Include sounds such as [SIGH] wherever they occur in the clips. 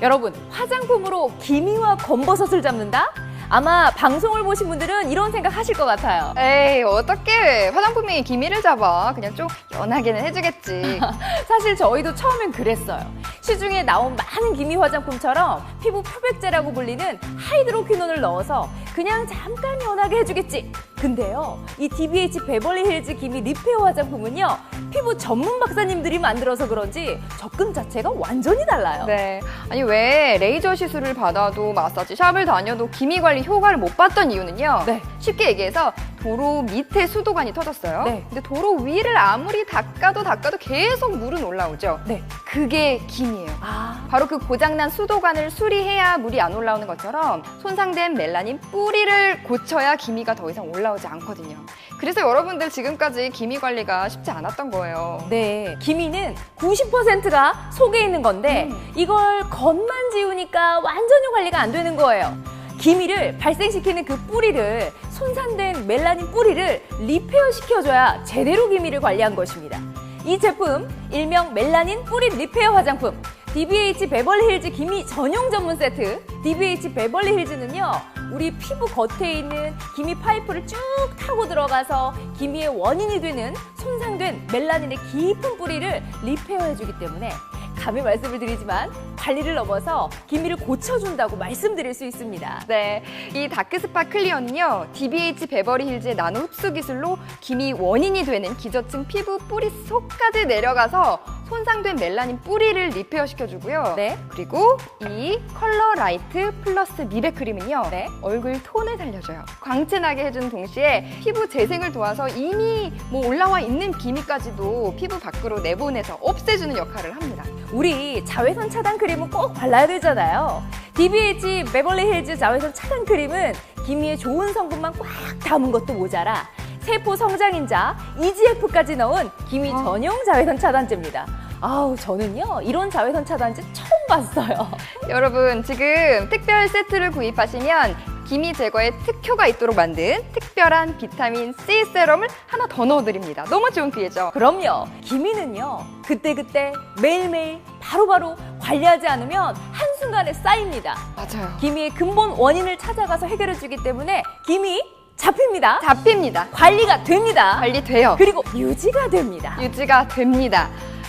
여러분, 화장품으로 기미와 검버섯을 잡는다? 아마 방송을 보신 분들은 이런 생각 하실 것 같아요. 에이 어떻게 화장품이 기미를 잡아 그냥 좀 연하게는 해주겠지 [LAUGHS] 사실 저희도 처음엔 그랬어요. 시중에 나온 많은 기미 화장품처럼 피부 표백제라고 불리는 하이드로퀴논을 넣어서 그냥 잠깐 연하게 해주겠지. 근데요, 이 DBH 베벌리 힐즈 기미 리페어 화장품은요, 피부 전문 박사님들이 만들어서 그런지 접근 자체가 완전히 달라요. 네 아니 왜 레이저 시술을 받아도 마사지 샵을 다녀도 기미 관리 효과를 못 봤던 이유는요 네. 쉽게 얘기해서 도로 밑에 수도관이 터졌어요 네. 근데 도로 위를 아무리 닦아도 닦아도 계속 물은 올라오죠 네. 그게 기미예요 아, 바로 그 고장난 수도관을 수리해야 물이 안 올라오는 것처럼 손상된 멜라닌 뿌리를 고쳐야 기미가 더 이상 올라오지 않거든요. 그래서 여러분들 지금까지 기미 관리가 쉽지 않았던 거예요. 네. 기미는 90%가 속에 있는 건데 음. 이걸 겉만 지우니까 완전히 관리가 안 되는 거예요. 기미를 발생시키는 그 뿌리를 손상된 멜라닌 뿌리를 리페어 시켜줘야 제대로 기미를 관리한 것입니다. 이 제품 일명 멜라닌 뿌리 리페어 화장품 DBH 베벌리 힐즈 기미 전용 전문 세트. DBH 베벌리 힐즈는요 우리 피부 겉에 있는 기미 파이프를 쭉 타고 들어가서 기미의 원인이 되는 손상된 멜라닌의 깊은 뿌리를 리페어해주기 때문에 감히 말씀을 드리지만 관리를 넘어서 기미를 고쳐준다고 말씀드릴 수 있습니다. 네, 이 다크스파 클리어는요, DBH 베버리 힐즈의 나노 흡수 기술로 기미 원인이 되는 기저층 피부 뿌리 속까지 내려가서 손상된 멜라닌 뿌리를 리페어 시켜주고요. 네. 그리고 이 컬러 라이트 플러스 미백 크림은요, 네. 얼굴 톤을 살려줘요. 광채나게 해주는 동시에 피부 재생을 도와서 이미 뭐 올라와 있는 기미까지도 피부 밖으로 내보내서 없애주는 역할을 합니다. 우리 자외선 차단 크림은 꼭 발라야 되잖아요. DBH 베벌리 힐즈 자외선 차단 크림은 기미에 좋은 성분만 꽉 담은 것도 모자라 세포 성장인자 EGF까지 넣은 기미 아. 전용 자외선 차단제입니다. 아우 저는요 이런 자외선 차단제 처음 봤어요. [LAUGHS] 여러분 지금 특별 세트를 구입하시면 기미 제거에 특효가 있도록 만든 특별한 비타민 C 세럼을 하나 더 넣어드립니다. 너무 좋은 기회죠. 그럼요. 기미는요 그때그때 매일매일 바로바로 관리하지 않으면 한순간에 쌓입니다. 맞아요. 기미의 근본 원인을 찾아가서 해결해주기 때문에 기미 잡힙니다. 잡힙니다. 관리가 됩니다. 관리돼요. 그리고 유지가 됩니다. 유지가 됩니다.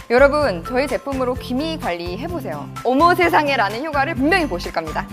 여러분 저희 제품으로 기미 관리 해보세요. 어머 세상에라는 효과를 분명히 보실 겁니다.